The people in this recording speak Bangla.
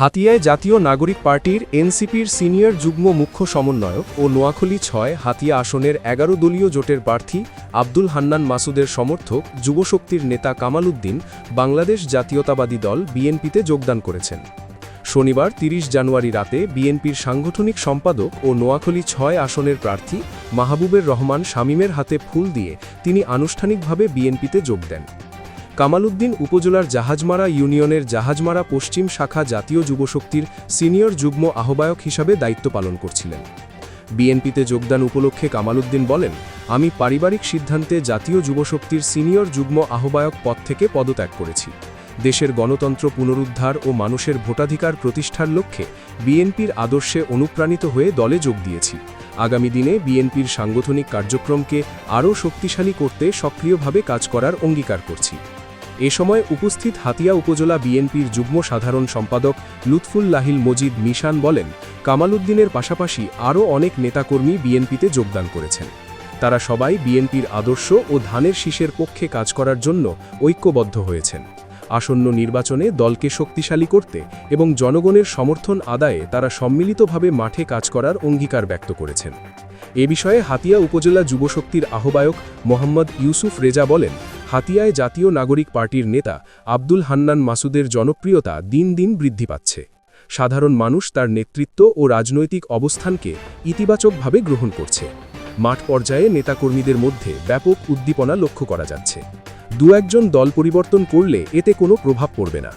হাতিয়ায় জাতীয় নাগরিক পার্টির এনসিপির সিনিয়র যুগ্ম মুখ্য সমন্বয়ক ও নোয়াখলী ছয় হাতিয়া আসনের এগারো দলীয় জোটের প্রার্থী আব্দুল হান্নান মাসুদের সমর্থক যুবশক্তির নেতা কামাল উদ্দিন বাংলাদেশ জাতীয়তাবাদী দল বিএনপিতে যোগদান করেছেন। শনিবার ৩০ জানুয়ারি রাতে বিএনপির সাংগঠনিক সম্পাদক ও নোয়াখলী ছয় আসনের প্রার্থী মাহবুবের রহমান শামীমের হাতে ফুল দিয়ে তিনি আনুষ্ঠানিকভাবে বিএনপিতে যোগ দেন। কামালউদ্দিন উপজেলার জাহাজমারা ইউনিয়নের জাহাজমারা পশ্চিম শাখা জাতীয় যুবশক্তির সিনিয়র যুগ্ম আহ্বায়ক হিসাবে দায়িত্ব পালন করছিলেন। বিএনপিতে যোগদান উপলক্ষে কামালউদ্দিন বলেন, আমি পারিবারিক সিদ্ধান্তে জাতীয় যুবশক্তির সিনিয়র যুগ্ম আহ্বায়ক পদ থেকে পদত্যাগ করেছি। দেশের গণতন্ত্র পুনরুদ্ধার ও মানুষের ভোটাধিকার প্রতিষ্ঠার লক্ষ্যে বিএনপির আদর্শে অনুপ্রাণিত হয়ে দলে যোগ দিয়েছি। আগামী দিনে বিএনপির সাংগঠনিক কার্যক্রমকে আরও শক্তিশালী করতে সক্রিয়ভাবে কাজ করার অঙ্গীকার করছি। এ সময় উপস্থিত হাতিয়া উপজেলা বিএনপির যুগ্ম সাধারণ সম্পাদক লুৎফুল্লাহিল মজিদ মিশান বলেন কামাল উদ্দিনের পাশাপাশি আরও অনেক নেতাকর্মী বিএনপিতে যোগদান করেছেন। তারা সবাই বিএনপির আদর্শ ও ধানের শীষের পক্ষে কাজ করার জন্য ঐক্যবদ্ধ হয়েছেন। আসন্ন নির্বাচনে দলকে শক্তিশালী করতে এবং জনগণের সমর্থন আদায়ে তারা সম্মিলিতভাবে মাঠে কাজ করার অঙ্গীকার ব্যক্ত করেছেন। এ বিষয়ে হাতিয়া উপজেলা যুবশক্তির আহ্বায়ক মোহাম্মদ ইউসুফ রেজা বলেন হাতিয়ায় জাতীয় নাগরিক পার্টির নেতা আব্দুল হান্নান মাসুদের জনপ্রিয়তা দিন দিন বৃদ্ধি পাচ্ছে। সাধারণ মানুষ তার নেতৃত্ব ও রাজনৈতিক অবস্থানকে ইতিবাচকভাবে গ্রহণ করছে। মাঠ পর্যায়ে নেতাকর্মীদের মধ্যে ব্যাপক উদ্দীপনা লক্ষ্য করা যাচ্ছে। দু একজন দল পরিবর্তন করলে এতে কোনো প্রভাব পড়বে না।